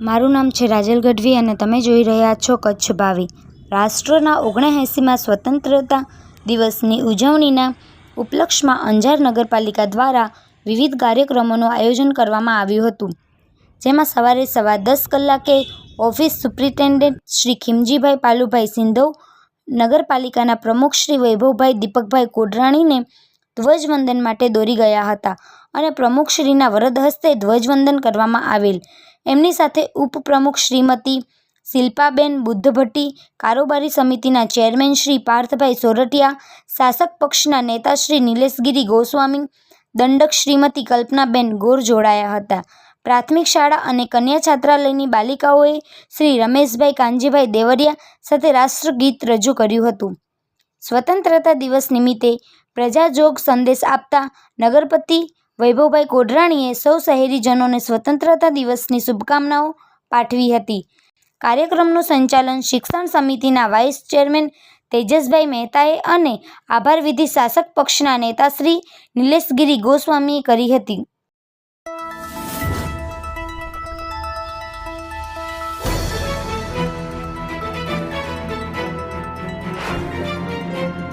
મારું નામ છે રાજલ ગઢવી અને તમે જોઈ રહ્યા છો કચ્છ ભાવી રાષ્ટ્રના ઓગણએંસીમાં સ્વતંત્રતા દિવસની ઉજવણીના ઉપલક્ષમાં અંજાર નગરપાલિકા દ્વારા વિવિધ કાર્યક્રમોનું આયોજન કરવામાં આવ્યું હતું. જેમાં સવારે સવા દસ કલાકે ઓફિસ સુપ્રિન્ટેન્ડન્ટ શ્રી ખીમજીભાઈ પાલુભાઈ સિંધવ, નગરપાલિકાના પ્રમુખ શ્રી વૈભવભાઈ દીપકભાઈ કોડરાણીને ધ્વજવંદન માટે દોરી ગયા હતા અને પ્રમુખશ્રીના વરદ હસ્તે ધ્વજવંદન કરવામાં આવેલ. એમની સાથે ઉપપ્રમુખ શ્રીમતી શિલ્પાબેન બુદ્ધભટ્ટી, કારોબારી સમિતિના ચેરમેન શ્રી પાર્થભાઈ સોરઠિયા, શાસક પક્ષના નેતા શ્રી નિલેશગિરી ગોસ્વામી, દંડક શ્રીમતી કલ્પનાબેન ગોર જોડાયા હતા. પ્રાથમિક શાળા અને કન્યા છાત્રાલયની બાલિકાઓએ શ્રી રમેશભાઈ કાનજીભાઈ દેવરિયા સાથે રાષ્ટ્રગીત રજૂ કર્યું હતું. સ્વતંત્રતા દિવસ નિમિત્તે પ્રજાજોગ સંદેશ આપતા નગરપતિ વૈભવભાઈ કોઢરાણીએ સૌ શહેરીજનોને સ્વતંત્રતા દિવસની શુભકામનાઓ પાઠવી હતી. કાર્યક્રમનું સંચાલન શિક્ષણ સમિતિના વાઇસ ચેરમેન તેજસભાઈ મહેતાએ અને આભાર વિધિ શાસક પક્ષના નેતા શ્રી નિલેશગિરી ગોસ્વામીએ કરી હતી.